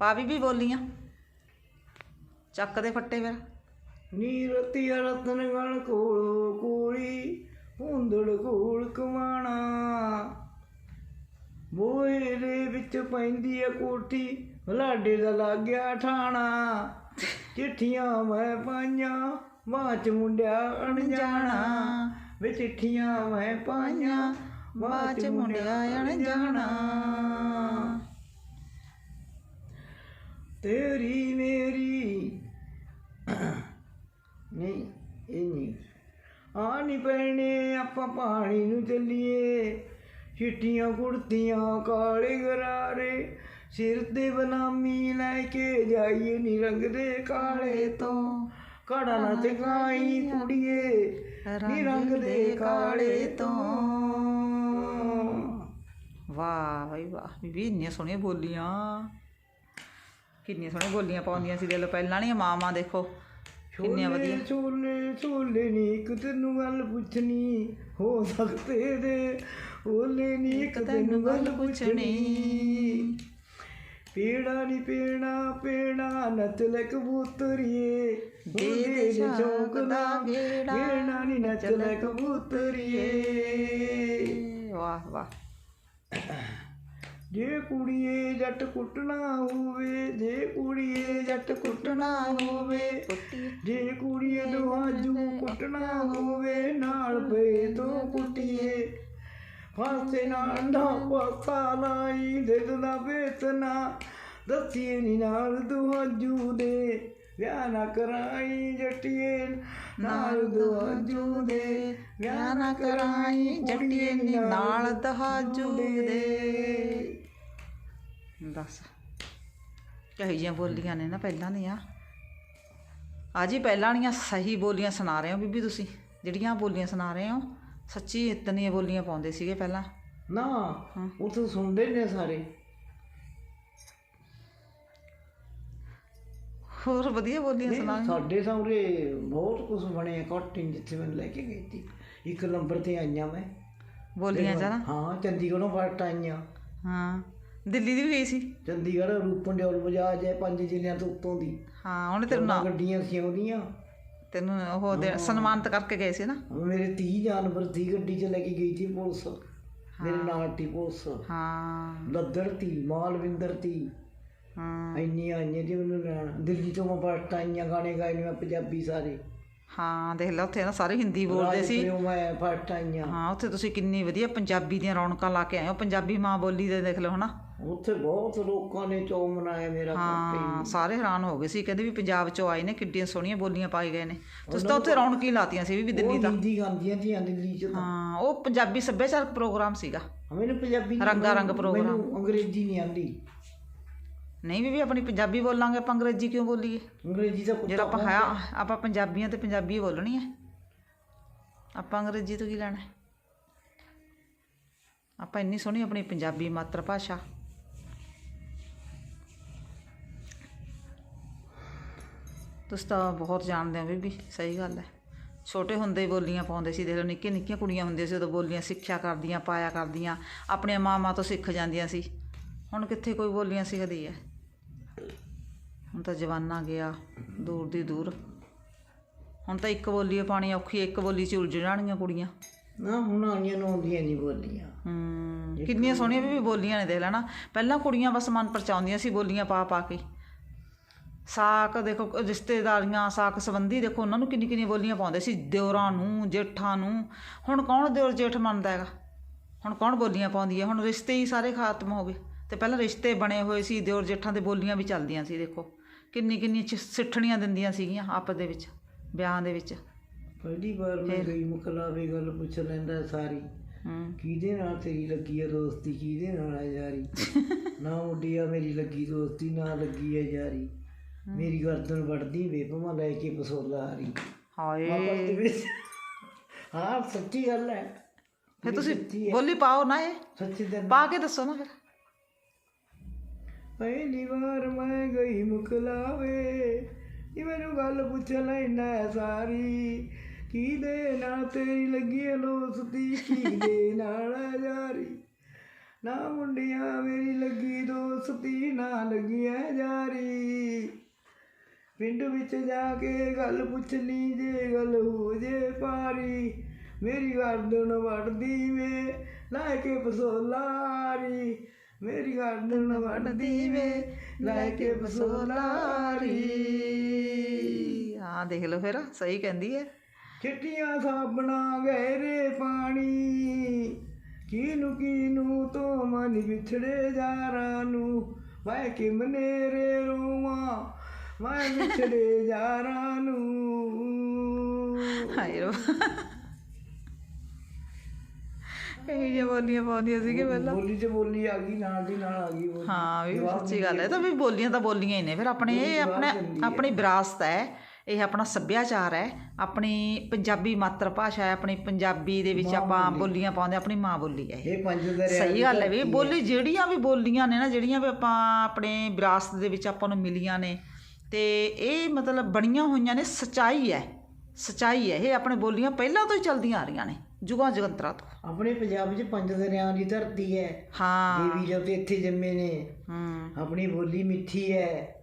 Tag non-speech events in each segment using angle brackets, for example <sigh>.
ਪਾ ਵੀ ਵੀ ਬੋਲੀਆਂ। ਚੱਕ ਦੇ ਫੱਟੇ ਫਿਰ। ਨੀਰਤੀ ਰਤਨ ਗਣ ਕੋਲ ਕੋਲੀ ਹੁੰਦੜ ਕੋਲ ਕਮਾਣਾ। ਬੋਏ ਦੇ ਵਿੱਚ ਪੈਂਦੀ ਆ ਕੋਠੀ ਲਾਡੇ ਦਾ ਲੱਗਿਆ ਠਾਣਾ। ਚਿੱਠੀਆਂ ਮੈਂ ਪਾਈਆਂ ਬਾਚ ਮੁੰਡਿਆ ਅਣਜਾਣਾ। ਵੇ ਚਿੱਠੀਆਂ ਮੈਂ ਪਾਈਆਂ ਬਾਚ ਮੁੰਡਿਆ ਅਣਜਾਣਾ। ਤੇਰੀ ਮੇਰੀ ਨਹੀਂ ਇਹ ਨਹੀਂ। ਆ ਨਹੀਂ ਪੈਣੇ ਆਪਾਂ ਪਾਣੀ ਨੂੰ ਚੱਲੀਏ। ਚਿੱਟੀਆਂ ਕੁੜਤੀਆਂ ਕਾਲੇ ਗਰਾਰੇ। ਸਿਰ ਤੇ ਬਨਾਮੀ ਲੈ ਕੇ ਜਾਈਏ ਨੀ ਰੰਗ ਦੇ ਕਾਲੇ ਤੋਂ। ਕਾੜਾ ਨਾ ਚਕਾਈ ਕੁੜੀਏ ਨੀ ਰੰਗ ਦੇ ਕਾਲੇ ਤੋਂ। ਵਾਹ ਵਾਹ ਬੀਬੀ ਇੰਨੀਆਂ ਸੋਹਣੀਆਂ ਬੋਲੀਆਂ। ਕਿੰਨੀਆਂ ਸੋਹਣੀਆਂ ਬੋਲੀਆਂ ਪਾਉਂਦੀਆਂ ਸੀ ਦੇ ਲੋ ਪਹਿਲਾਂ ਵਾਲੀਆਂ ਮਾਵਾਂ ਦੇਖੋ ਕਿੰਨੀਆਂ ਵਧੀਆ। ਛੋਲੇ ਛੋਲੇ ਨੀ ਇੱਕ ਤੈਨੂੰ ਗੱਲ ਪੁੱਛਣੀ ਹੋ ਸਕਦੇ ਦੇ ਓਲੇ ਨੀ ਇੱਕ ਤੈਨੂੰ ਗੱਲ ਪੁੱਛਣੀ। ਪੀੜਾ ਨੀ ਪੀਣਾ ਪੀਣਾ ਨੱਚ ਲੈ ਕਬੂਤਰੀਏ। ਦੇ ਸ਼ੌਕ ਦਾ ਗੇੜਾ। ਗੇੜਾ ਨੀ ਨੱਚ ਲੈ ਕਬੂਤਰੀਏ। ਵਾਹ ਵਾਹ। ਜੇ ਕੁੜੀਏ ਜੱਟ ਕੁੱਟਣਾ ਹੋਵੇ, ਜੇ ਕੁੜੀਏ ਜੱਟ ਕੁੱਟਣਾ ਹੋਵੇ, ਜੇ ਕੁੜੀਏ ਦੁਹਾਜੂ ਕੁੱਟਣਾ ਹੋਵੇ, ਨਾਲ ਪਏ ਤੋਂ ਕੁੱਟੀਏ। ਫਾਸੇ ਨਾਲ ਨਾ ਪਤਾ ਲਾਈ ਦੇ ਦਾ ਦੱਸੀਏ ਨੀ ਨਾਲ ਦੁਹਾਜੂ ਦੇ। ਵਿਆਹ ਨਾ ਕਰਾਈ ਜੱਟੀਏ, ਨਾਲ ਦੁਹਾਜੂ ਦੇ। ਵਿਆਹ ਨਾ ਕਰਾਈ ਜੱਟੀਏ ਨੀ ਨਾਲ ਦਹਾਜੂ ਦੇ। ਦੱਸ। ਕਹੀ ਜੀਆਂ ਬੋਲੀਆਂ ਨੇ ਨਾ ਪਹਿਲਾਂ ਦੀਆਂ। ਆ ਜੀ ਪਹਿਲਾਂ ਵਾਲੀਆਂ ਸਹੀ ਬੋਲੀਆਂ ਸੁਣਾ ਰਹੇ ਹੋ ਬੀਬੀ ਤੁਸੀਂ। ਜਿਹੜੀਆਂ ਬੋਲੀਆਂ ਸੁਣਾ ਰਹੇ ਹੋ ਸੱਚੀ ਇਤਨੀਆਂ ਬੋਲੀਆਂ ਪਾਉਂਦੇ ਸੀਗੇ ਪਹਿਲਾਂ। ਨਾ ਉੱਥੇ ਸੁਣਦੇ ਨੇ ਸਾਰੇ। ਹੋਰ ਵਧੀਆ ਬੋਲੀਆਂ ਸੁਣਾ ਸਾਡੇ ਸਾਹਮਣੇ ਬਹੁਤ ਕੁਝ ਬਣਿਆ ਕਾਟਿੰਗ ਜਿੱਥੇ ਮੈਨੂੰ ਲੈ ਕੇ ਗਈ ਸੀ। ਇੱਕ ਨੰਬਰ ਤੇ ਆਈਆਂ ਮੈਂ। ਬੋਲੀਆਂ ਜਰਾ ਹਾਂ ਚੰਡੀਗੜ੍ਹੋਂ ਫਸਟ ਆਈਆਂ। ਹਾਂ। ਦਿੱਲੀ ਦੀ ਵੀ ਗਈ ਸੀ? ਚੰਡੀਗੜ੍ਹ ਰੂਪਨ ਡਿਓਲ ਬਜਾਜ ਹੈ ਪੰਜ ਜ਼ਿਲ੍ਹਿਆਂ ਤੋਂ ਉੱਤੋਂ ਦੀ। ਹਾਂ ਉਹਨੇ ਤੈਨੂੰ ਉਹਨਾਂ ਨਾ ਗੱਡੀਆਂ ਸੀ ਉਹਦੀਆਂ। ਤੈਨੂੰ ਉਹ ਦੇ- ਸਨਮਾਨਿਤ ਕਰਕੇ ਗਏ ਸੀ ਨਾ? ਮੇਰੇ 30 ਜਾਨਵਰ ਦੀ ਗੱਡੀ 'ਚ ਲੈ ਕੇ ਗਈ ਸੀ ਪੁਲਿਸ। ਮੇਰੇ ਨਾਲ ਤੀ ਪੁਲਿਸ। ਹਾਂ। ਲੱਦੜ ਤੀ ਮਾਲਵਿੰਦਰ ਤੀ। ਹਾਂ। ਇੰਨੀਆਂ ਆਈਆਂ ਜੀ ਮੈਨੂੰ ਲੈਣ ਦਿੱਲੀ ਤੋਂ ਮੈਂ ਫਸਟ ਆਈਆਂ ਗਾਣੇ ਗਾਏ ਨੇ ਮੈਂ ਪੰਜਾਬੀ ਸਾਰੇ। ਹਾਂ ਦੇਖ ਲੈ ਉੱਥੇ ਨਾ ਸਾਰੇ ਹਿੰਦੀ ਬੋਲਦੇ ਸੀ। ਮੈਂ ਆਈਆਂ? ਹਾਂ ਉੱਥੇ ਤੁਸੀਂ ਕਿੰਨੀ ਵਧੀਆ ਪੰਜਾਬੀ ਦੀਆਂ ਰੌਣਕਾਂ ਲਾ ਕੇ ਆਏ ਹੋ। ਪੰਜਾਬੀ ਮਾਂ ਬੋਲੀ ਦੇ ਦੇਖ ਲਓ ਹਨਾ? ਉੱਥੇ ਬਹੁਤ ਲੋਕਾਂ ਨੇ ਚੋ ਮਨਾਇਆ ਮੇਰਾ ਹਾਂ ਸਾਰੇ ਹੈਰਾਨ ਹੋ ਗਏ ਸੀ ਕਹਿੰਦੇ ਵੀ ਪੰਜਾਬ ਚੋਂ ਆਏ ਨੇ ਕਿੱਡੀਆਂ ਸੋਹਣੀਆਂ ਬੋਲੀਆਂ ਪਾਈ ਗਏ ਨੇ। ਤੁਸੀਂ ਤਾਂ ਉੱਥੇ ਰੌਣਕ ਹੀ ਲਾਤੀਆਂ ਸੀ ਵੀ ਦਿੱਲੀ ਦਾ ਹਿੰਦੀ ਗਾਉਂਦੀਆਂ ਸੀ ਦਿੱਲੀ 'ਚ ਤਾਂ। ਹਾਂ ਉਹ ਪੰਜਾਬੀ ਸੱਭਿਆਚਾਰਕ ਪ੍ਰੋਗਰਾਮ ਸੀਗਾ। ਮੈਨੂੰ ਪੰਜਾਬੀ ਰੰਗਾ ਰੰਗ ਪ੍ਰੋਗਰਾਮ। ਮੈਨੂੰ ਅੰਗਰੇਜ਼ੀ ਨਹੀਂ ਆਉਂਦੀ। ਨਹੀਂ ਵੀ ਵੀ ਆਪਣੀ ਪੰਜਾਬੀ ਬੋਲਾਂਗੇ ਆਪਾਂ ਅੰਗਰੇਜ਼ੀ ਕਿਉਂ ਬੋਲੀਏ? ਅੰਗਰੇਜ਼ੀ ਦਾ ਕੁੱਤਾ ਆਪਾਂ ਹੈ ਆਪਾਂ ਪੰਜਾਬੀਆਂ ਤੇ ਪੰਜਾਬੀ ਬੋਲਣੀ ਹੈ। ਆਪਾਂ ਅੰਗਰੇਜ਼ੀ ਤੋਂ ਕੀ ਲੈਣਾ? ਆਪਾਂ ਇੰਨੀ ਸੋਹਣੀ ਆਪਣੀ ਪੰਜਾਬੀ ਮਾਤਰ ਭਾਸ਼ਾ। ਤੁਸੀਂ ਤਾਂ ਬਹੁਤ ਜਾਣਦੇ ਹੋ ਬੀਬੀ ਸਹੀ ਗੱਲ ਹੈ। ਛੋਟੇ ਹੁੰਦੇ ਹੀ ਬੋਲੀਆਂ ਪਾਉਂਦੇ ਸੀ ਦੇਖ ਲਓ ਨਿੱਕੀਆਂ ਨਿੱਕੀਆਂ ਕੁੜੀਆਂ ਹੁੰਦੀਆਂ ਸੀ ਉਦੋਂ ਬੋਲੀਆਂ ਸਿੱਖਿਆ ਕਰਦੀਆਂ ਪਾਇਆ ਕਰਦੀਆਂ ਆਪਣੀਆਂ ਮਾਵਾਂ ਤੋਂ ਸਿੱਖ ਜਾਂਦੀਆਂ ਸੀ। ਹੁਣ ਕਿੱਥੇ ਕੋਈ ਬੋਲੀਆਂ ਸਿੱਖਦੀ ਹੈ? ਹੁਣ ਤਾਂ ਜਵਾਨਾ ਗਿਆ ਦੂਰ ਦੀ ਦੂਰ। ਹੁਣ ਤਾਂ ਇੱਕ ਬੋਲੀ ਪਾਣੀ ਔਖੀ ਇੱਕ ਬੋਲੀ ਚ ਉਲਝ ਜਾਣਗੀਆਂ ਕੁੜੀਆਂ। ਨਾ ਹੁਣ ਆਈਆਂ ਨੂੰ ਆਉਂਦੀਆਂ ਨਹੀਂ ਬੋਲੀਆਂ। ਹੂੰ ਕਿੰਨੀਆਂ ਸੋਹਣੀਆਂ ਵੀ ਬੋਲੀਆਂ ਨੇ ਦੇਖ ਲੈਣਾ। ਪਹਿਲਾਂ ਕੁੜੀਆਂ ਬਸ ਮਨ ਪਰਚਾਉਂਦੀਆਂ ਸੀ ਬੋਲੀਆਂ ਪਾ ਪਾ ਕੇ। ਸਾਕ ਦੇਖੋ ਰਿਸ਼ਤੇਦਾਰੀਆਂ ਸਾਕ ਸੰਬੰਧੀ ਦੇਖੋ ਉਹਨਾਂ ਨੂੰ ਕਿੰਨੀ ਕਿੰਨੀ ਬੋਲੀਆਂ ਪਾਉਂਦੇ ਸੀ। ਦਿਓਰਾਂ ਨੂੰ ਜੇਠਾਂ ਨੂੰ। ਹੁਣ ਕੌਣ ਦਿਓਰ ਜੇਠ ਮੰਨਦਾ ਹੈਗਾ? ਹੁਣ ਕੌਣ ਬੋਲੀਆਂ ਪਾਉਂਦੀ ਹੈ ਹੁਣ ਰਿਸ਼ਤੇ ਹੀ ਸਾਰੇ ਖਾਤਮ ਹੋ ਗਏ। ਤੇ ਪਹਿਲਾਂ ਰਿਸ਼ਤੇ ਬਣੇ ਹੋਏ ਸੀ ਦਿਓਰ ਜੇਠਾਂ ਦੇ ਬੋਲੀਆਂ ਵੀ ਚੱਲਦੀਆਂ ਸੀ ਦੇਖੋ। ਕਿੰਨੀ ਕਿੰਨੀ ਸਿੱਠਣੀਆਂ ਦਿੰਦੀਆਂ ਸੀਗੀਆਂ ਆਪਸ ਦੇ ਵਿੱਚ ਵਿਆਹਾਂ ਦੇ ਵਿੱਚ। ਪਹਿਲੀ ਵਾਰ ਮੈਂ ਗਈ ਮੁਕਲਾਵੇ ਗੱਲ ਪੁੱਛ ਲੈਂਦਾ ਸਾਰੀ। ਕਿਹਦੇ ਨਾਲ ਤੇਰੀ ਲੱਗੀ ਹੈ ਦੋਸਤੀ? ਕਿਹਦੇ ਨਾਲ ਹੈ ਯਾਰੀ? <laughs> ਨਾ ਉੱਡੀਆ ਮੇਰੀ ਲੱਗੀ ਦੋਸਤੀ ਨਾ ਲੱਗੀ ਹੈ ਯਾਰੀ। ਮੇਰੀ ਗਰਦਨ ਵੜਦੀ ਵੇ ਭਮਾ ਲੈ ਕੇ ਪਸੋਲਾ ਹਾਰੀ। ਹਾਏ। ਹਾਂ ਸੱਚੀ ਗੱਲ ਹੈ। ਫਿਰ ਤੁਸੀਂ ਬੋਲੀ ਪਾਓ ਨਾ ਇਹ। ਸੱਚੀ ਪਾ ਕੇ ਦੱਸੋ ਨਾ ਫਿਰ। ਪਹਿਲੀ ਵਾਰ ਮੈਂ ਗਈ ਮੁਕਲਾਵੇ। ਨੀ ਮੈਨੂੰ ਗੱਲ ਪੁੱਛ ਲੈਣਾ ਸਾਰੀ। ਦੇ ਨਾਲ ਤੇਰੀ ਲੱਗੀ ਹੈ ਕੀ ਦੇ ਨਾਲ ਯਾਰੀ? ਨਾ ਮੁੰਡਿਆਂ ਮੇਰੀ ਲੱਗੀ ਦੋਸਤੀ, ਨਾ ਲੱਗੀਐ ਯਾਰੀ। ਪਿੰਡ ਵਿੱਚ ਜਾ ਕੇ ਗੱਲ ਪੁੱਛ ਲਈ ਜੇ ਗੱਲ ਹੋ ਜੇ ਪਾਰੀ ਮੇਰੀ ਗਰਦਨ ਵੜਦੀ ਵੇ, ਲੈ ਕੇ ਪਸੋਲਾਰੀ ਮੇਰੀ ਗਰਦਨ ਵੜਦੀ ਵੇ ਲੈ ਕੇ ਪਸੋਲਾਰੀ ਹਾਂ ਦੇਖ ਲਓ ਫਿਰ ਸਹੀ ਕਹਿੰਦੀ ਹੈ ਚਿੱਟੀਆਂ ਸਾਬਣਾ ਗਹਿਰੇ ਪਾਣੀ। ਕਿਨੂੰ ਕਿਨੂੰ ਤੋਂ ਮਨ ਵਿਛੜੇ ਜਾਰਾਂ ਨੂੰ। ਮੈਂ ਕਿ ਮਨੇਰੇ ਰੋਵਾਂ ਮੈਂ ਵਿਛੜੇ ਜਾਰਾਂ ਨੂੰ। ਹਾਏ ਰੋ ਇਹ ਜੇ ਬੋਲੀਆਂ ਪਾਉਂਦੀਆਂ ਸੀਗੇ ਪਹਿਲਾਂ। ਬੋਲੀ ਤੇ ਬੋਲੀ ਆ ਗਈ ਨਾਲ ਦੀ ਨਾਲ ਆ ਗਈ ਬੋਲੀ। ਹਾਂ ਵੀ ਸੱਚੀ ਗੱਲ ਹੈ। ਤਾਂ ਵੀ ਬੋਲੀਆਂ ਤਾਂ ਬੋਲੀਆਂ ਹੀ ਨੇ। ਫਿਰ ਆਪਣੇ ਇਹ ਆਪਣੇ ਆਪਣੀ ਵਿਰਾਸਤ ਹੈ। ਇਹ ਆਪਣਾ ਸੱਭਿਆਚਾਰ ਹੈ। ਆਪਣੀ ਪੰਜਾਬੀ ਮਾਤਰ ਭਾਸ਼ਾ ਹੈ। ਆਪਣੀ ਪੰਜਾਬੀ ਦੇ ਵਿੱਚ ਆਪਾਂ ਬੋਲੀਆਂ ਪਾਉਂਦੇ ਆਪਣੀ ਮਾਂ ਬੋਲੀ ਹੈ ਇਹ। ਇਹ ਪੰਜ ਦਰਿਆ ਸਹੀ ਗੱਲ ਹੈ ਵੀ ਬੋਲੀ ਜਿਹੜੀਆਂ ਵੀ ਬੋਲੀਆਂ ਨੇ ਨਾ ਜਿਹੜੀਆਂ ਵੀ ਆਪਾਂ ਆਪਣੇ ਵਿਰਾਸਤ ਦੇ ਵਿੱਚ ਆਪਾਂ ਨੂੰ ਮਿਲੀਆਂ ਨੇ ਤੇ ਇਹ ਮਤਲਬ ਬਣੀਆਂ ਹੋਈਆਂ ਨੇ। ਸਚਾਈ ਹੈ। ਸਚਾਈ ਹੈ। ਇਹ ਆਪਣੇ ਬੋਲੀਆਂ ਪਹਿਲਾਂ ਤੋਂ ਹੀ ਚੱਲਦੀਆਂ ਆ ਰਹੀਆਂ ਨੇ। ਜੁਗਾਂ ਜਗੰਤਰਾਂ ਤੋਂ। ਆਪਣੇ ਪੰਜਾਬ 'ਚ ਪੰਜ ਦਰਿਆਵਾਂ ਦੀ ਧਰਤੀ ਹੈ। ਹਾਂ। ਦੇਵੀ ਜਦ ਇੱਥੇ ਜੰਮੇ ਨੇ। ਹੂੰ। ਆਪਣੀ ਬੋਲੀ ਮਿੱਠੀ ਹੈ।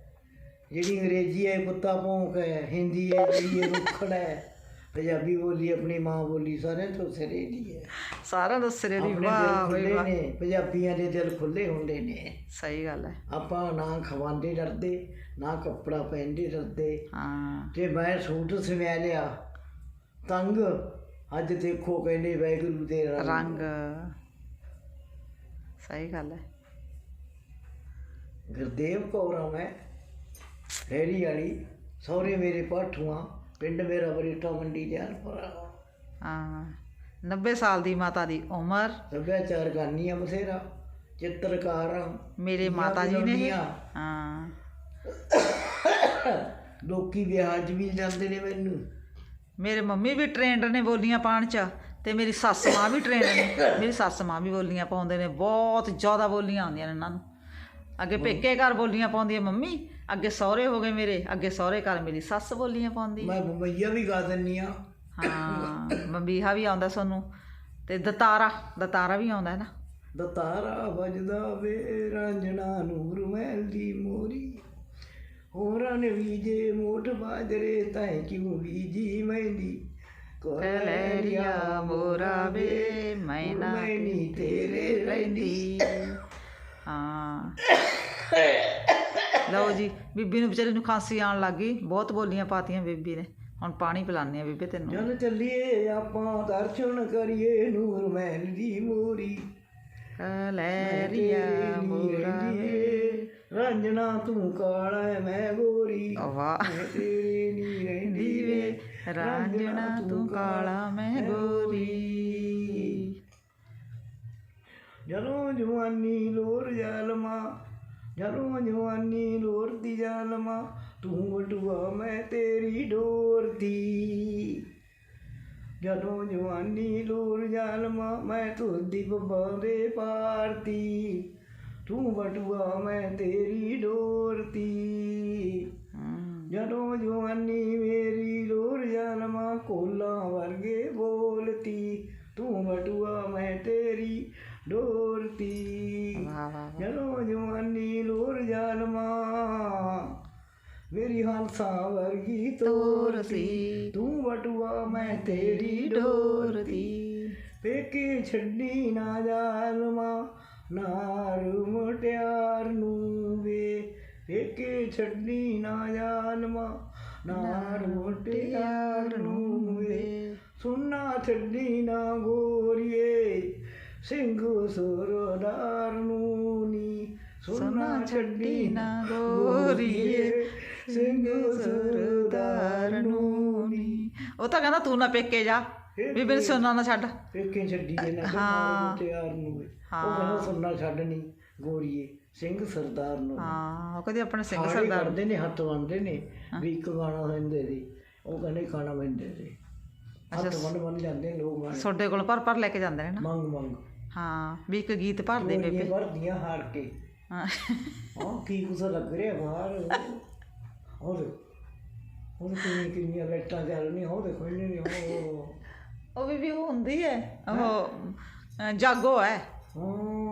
ਜਿਹੜੀ ਅੰਗਰੇਜ਼ੀ ਹੈ ਕੁੱਤਾ ਭੌਂਕ ਹੈ। ਹਿੰਦੀ ਹੈ ਜਿਹੜੀ ਹੈ ਰੁੱਖੜ ਹੈ। ਪੰਜਾਬੀ ਬੋਲੀ ਆਪਣੀ ਮਾਂ ਬੋਲੀ ਸਾਰਿਆਂ ਤੋਂ ਸਿਰੇ ਦੀ ਹੈ। ਸਾਰਾ ਦਾ ਸਿਰੇ ਦੀ ਵਾਹ ਵਾਹ। ਨੇ। ਪੰਜਾਬੀਆਂ ਦੇ ਦਿਲ ਖੁੱਲੇ ਹੁੰਦੇ ਨੇ। ਸਹੀ ਗੱਲ ਹੈ। ਆਪਾਂ ਨਾ ਖਵਾਉਂਦੇ ਡਰਦੇ ਨਾ ਕੱਪੜਾ ਪਹਿਨਦੇ ਡਰਦੇ। ਹਾਂ। ਤੇ ਮੈਂ ਸੂਟ ਸਵਿਆ ਲਿਆ ਤੰਗ ਅੱਜ ਦੇਖੋ ਕਹਿੰਦੇ ਵੈਗੁਰੂ ਦੇ ਰੰਗ। ਸਹੀ ਗੱਲ ਹੈ। ਗੁਰਦੇਵ ਕੌਰਾਂ ਮੈਂ ਹੈਰੀ ਵਾਲੀ ਸਹੁਰੇ ਮੇਰੇ ਪਾਠੂਆਂ ਪਿੰਡ ਮੇਰਾ ਬਰੀਟਾ ਮੰਡੀ ਜਾਨਪੁਰਾ ਹਾਂ 90 ਸਾਲ ਦੀ ਮਾਤਾ ਦੀ ਉਮਰ। ਸੱਭਿਆਚਾਰ ਗਾਨੀਆਂ ਬਥੇਰਾ ਚਿੱਤਰਕਾਰ ਮੇਰੇ ਮਾਤਾ ਜੀ ਨੇ। ਹਾਂ। ਲੋਕੀ ਵਿਆਹ 'ਚ ਵੀ ਜਾਂਦੇ ਨੇ ਮੈਨੂੰ। ਮੇਰੇ ਮੰਮੀ ਵੀ ਟ੍ਰੇਨਡ ਨੇ ਬੋਲੀਆਂ ਪਾਉਣ ਚ ਤੇ ਮੇਰੀ ਸੱਸ ਮਾਂ ਵੀ ਟ੍ਰੇਨਡ ਨੇ। <laughs> ਮੇਰੀ ਸੱਸ ਮਾਂ ਵੀ ਬੋਲੀਆਂ ਪਾਉਂਦੇ ਨੇ ਬਹੁਤ ਜ਼ਿਆਦਾ ਬੋਲੀਆਂ ਆਉਂਦੀਆਂ ਨੇ ਇਹਨਾਂ ਨੂੰ। ਅੱਗੇ ਪੇਕੇ ਘਰ ਬੋਲੀਆਂ ਪਾਉਂਦੀ ਹੈ ਮੰਮੀ ਅੱਗੇ ਸਹੁਰੇ ਹੋ ਗਏ ਮੇਰੇ ਅੱਗੇ ਸਹੁਰੇ ਘਰ ਮੇਰੀ ਸੱਸ ਬੋਲੀਆਂ ਪਾਉਂਦੀ। ਮੈਂ ਬੰਬਈਆ ਵੀ ਗਾ ਦਿੰਨੀ ਆ। ਹਾਂ ਬੰਬੀਹਾ ਵੀ ਆਉਂਦਾ ਸਾਨੂੰ ਤੇ ਦਤਾਰਾ ਦਤਾਰਾ ਵੀ ਆਉਂਦਾ ਹੈ ਨਾ। ਦਤਾਰਾ ਵੱਜਦਾ ਵੇ ਰਾਂਝਣਾ ਨੂਰ ਮਹਿਲ ਦੀ ਮੋਰੀ। ਹੋਰਾਂ ਨੇ ਵੀ ਜੇ ਮੋਠ ਬਾਜਰੇ ਤੈ ਕਿਉਂ ਬੀਜੀ ਮਹਿੰਦੀ? ਕਲੈਰੀਆ ਮੋਰਾ ਵੇ ਮੈਨਾ ਮੈਨੀ ਤੇਰੇ ਰਹਿੰਦੀ। ਹਾਂ। ਲਓ ਜੀ ਬੀਬੀ ਨੂੰ ਵਿਚਾਰੀ ਨੂੰ ਖਾਂਸੀ ਆਉਣ ਲੱਗ ਗਈ। ਬਹੁਤ ਬੋਲੀਆਂ ਪਾਤੀਆਂ ਬੀਬੀ ਨੇ। ਹੁਣ ਪਾਣੀ ਪਿਲਾਉਂਦੇ ਆ ਬੀਬੀ ਤੈਨੂੰ। ਜਨ ਚੱਲੀਏ ਆਪਾਂ ਦਰਸ਼ਨ ਕਰੀਏ ਨੂਰ ਮਹਿਲ ਦੀ ਮੋਰੀ। ਕਲੈਰੀਆ ਮੋਰਾ ਵੇ। ਰੰਜਣਾ ਤੂੰ ਕਾਲਾ ਮੈਂ ਗੋਰੀ। ਵਾਹ। ਤੇਰੇ ਨੀ ਰਹਿੰਦੀ ਵੇ ਰਾਂਝਣਾ ਤੂੰ ਕਾਲਾ ਮੈਂ ਗੋਰੀ। ਜਦੋਂ ਜਵਾਨੀ ਲੋਰ ਜਾਲਮਾ ਜਦੋਂ ਜਵਾਨੀ ਲੋਰ ਦੀ ਜਾਲਮਾ ਤੂੰ ਵਟੂਆ ਮੈਂ ਤੇਰੀ ਡੋਰ ਦੀ ਜਦੋਂ ਜਵਾਨੀ ਲੋਰ ਜਾਲਮਾ ਮੈਂ ਤੁਰਦੀ ਬੱਬਾ ਦੇ ਪਾਰਤੀ ਤੂੰ ਵਟੂਆ ਮੈਂ ਤੇਰੀ ਡੋਰ ਦੀ ਹਮ, ਜਦੋਂ ਜਵਾਨੀ ਮੇਰੀ ਲੋਰ ਜਨਮਾ ਕੋਲਾਂ ਵਰਗੇ ਬੋਲਤੀ ਤੂੰ ਬਟੂਆ ਮੈਂ ਤੇਰੀ ਡੋਰਤੀ ਵਾਹ ਵਾਹ ਵਾਹ। ਜਦੋਂ ਜਵਾਨੀ ਲੋਰ ਜਨਮਾ ਮੇਰੀ ਹੰਸਾਂ ਵਰਗੀ ਤੋਰਤੀ ਤੂੰ ਬਟੂਆ ਮੈਂ ਤੇਰੀ ਛੱਡੀ ਨਾ ਜਾਲਮਾ ਨਾਰੂ ਮੁਟਿਆਰ ਨੂੰ ਵੇ ਸੁਨਾ ਛੱਡੀ ਨਾ ਗੋਰੀਏ ਸਿੰਘ ਸੁਰਦਾਰ ਨੂੰ ਨੀ ਸੁਨਾ ਛੱਡੀ ਨਾ ਗੋਰੀਏ ਸਿੰਘ ਸੁਰਦਾਰ ਨੂੰ ਨੀ ਉਹ ਤਾਂ ਕਹਿੰਦਾ ਤੂੰ ਨਾ ਪੇਕੇ ਜਾ। ਬੀਬੀ ਨੂੰ ਸੁਣਨਾ ਨਾ ਛੱਡ। ਪੇਕੇ ਛੱਡੀ ਜੇ ਨਾ ਹਾਂ। ਮੁਟਿਆਰ ਨੂੰ। ਵੇ। ਉਹ ਕਹਿੰਦਾ ਸੁਣਨਾ ਛੱਡਣੀ ਗੋਰੀਏ। ਸਿੰਘ ਸਰਦਾਰ ਨੂੰ। ਹਾਂ ਉਹ ਕਹਦੀ ਆਪਣੇ ਸਿੰਘ ਸਾਰੇ ਸਰਦਾਰ ਕਰਦੇ ਨੇ ਹੱਥ ਬੰਨਦੇ ਨੇ ਵੀ ਇੱਕ ਗਾਣਾ ਲੈਂਦੇ ਸੀ ਉਹ ਕਹਿੰਦੇ ਖਾਣਾ ਲੈਂਦੇ ਸੀ। ਹੱਥ ਬੰਨ ਬੰਨ ਜਾਂਦੇ ਨੇ ਲੋਕ ਗਾਣੇ ਤੁਹਾਡੇ ਕੋਲ ਭਰ ਭਰ ਲੈ ਕੇ ਜਾਂਦੇ ਨੇ ਨਾ? ਮੰਗ ਮੰਗ। ਹਾਂ ਵੀ ਇੱਕ ਗੀਤ ਭਰ ਦੇ ਇਹ ਬੇਬੇ। ਵਰਦੀਆਂ ਹਾਰ ਕੇ। ਹਾਂ। ਹਾਂ ਕੀ ਕੁਛ ਲੱਗ ਰਿਹਾ ਬਾਹਰ? ਹੋਰ ਹੁਣ ਕਿੰਨੀ ਕਿੰਨੀਆਂ ਲਾਈਟਾਂ ਚੱਲ ਰਹੀਆਂ ਉਹ ਦੇਖੋ ਇਹਨੇ ਨਹੀਂ ਉਹ ਉਹ ਵੀ ਵੀ ਉਹ ਹੁੰਦੀ ਹੈ ਉਹ ਜਾਗੋ ਹੈ। ਹਾਂ।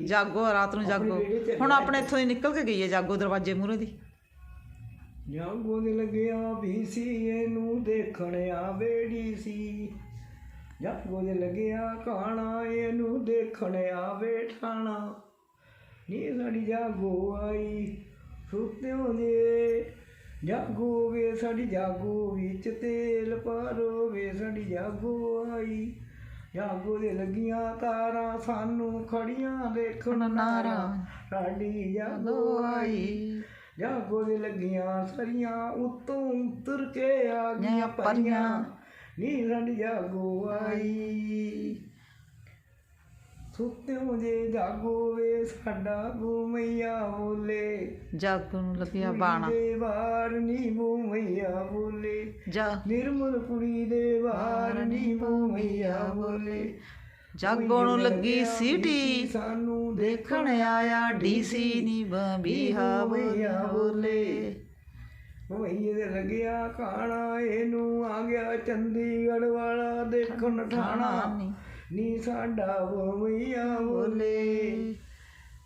ਜਾਗੋ ਰਾਤ ਨੂੰ ਜਾਗੋ। ਹੁਣ ਆਪਣੇ ਇੱਥੋਂ ਦੀ ਨਿਕਲ ਕੇ ਗਈ ਹੈ ਜਾਗੋ ਦਰਵਾਜ਼ੇ ਮੂਹਰੇ ਦੀ। ਜਾਗੋ ਦੇ ਲੱਗਿਆ ਵੀ ਸੀ ਇਹਨੂੰ ਦੇਖਣ ਆਵੇੜੀ ਸੀ। ਜਾਗੋ ਦੇ ਲੱਗਿਆ ਕਾਣਾ ਇਹਨੂੰ ਦੇਖਣ ਆਵੇ ਠਾਣਾ। ਨੀ ਸਾਡੀ ਜਾਗੋ ਆਈ ਸੁੱਤਿਓ ਦੇ ਜਾਗੋ ਵੇ ਸਾਡੀ ਜਾਗੋ ਵਿੱਚ ਤੇਲ ਪਾਰੋ ਵੇ ਸਾਡੀ ਜਾਗੋ ਆਈ। ਜਾਗੋ ਦੇ ਲੱਗੀਆਂ ਤਾਰਾਂ ਸਾਨੂੰ ਖੜੀਆਂ ਦੇਖਣ ਨਾਰਾ। ਸਾਡੀ ਜਾਗੋ ਆਈ। ਜਾਗੋ ਦੇ ਲੱਗੀਆਂ ਸਰੀਆਂ ਉਤੋਂ ਉਤਰ ਕੇ ਆ ਗਈਆਂ ਪਰੀਆਂ। ਨੀ ਸਾਡੀ ਜਾਗੋ ਆਈ। ਸੁੱਤਿਓ ਜੇ ਜਾਗੋ ਵੇ ਸਾਡਾ ਬੂਮਈਆ ਬੋਲੇ। ਜਾਗੋ ਨੂੰ ਲੱਗਿਆ ਬਾਣਾ। ਦੇ ਬਾਹਰ ਨੀ ਬੂਮਈਆ ਬੋਲੇ। ਜਾ। ਨਿਰਮਲ ਕੁੜੀ ਦੇ ਬਾਹਰ ਨੀ ਬੂਮਈਆ ਬੋਲੇ। ਜਾਗੋ ਨੂੰ ਲੱਗੀ ਸੀਟੀ ਸਾਨੂੰ ਦੇਖਣ ਆਇਆ ਡੀਸੀ। ਨੀ ਬੰਬੀਹਾ ਬੋਲਿਆ ਬੋਲੇ। ਵਈਏ ਦੇ ਲੱਗਿਆ ਖਾਣਾ ਇਹਨੂੰ ਆ ਗਿਆ ਚੰਡੀਗੜ੍ਹ ਵਾਲਾ ਦੇਖਣ ਠਾਣਾ। ਨੀ ਸਾਡਾ ਵਈਆ ਬੋਲੇ।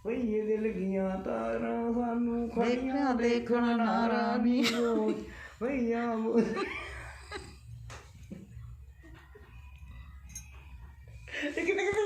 ਵਈਏ ਦੇ ਲਗੀਆਂ ਤਾਰਾਂ ਸਾਨੂੰ ਖੜੀਆਂ ਦੇਖਣ ਨਾਰਾ ਨੀ। ਵਈਆ ਬੋਲੇ। ਇਹ ਕਿੰਨੇ ਕਿੰਨੇ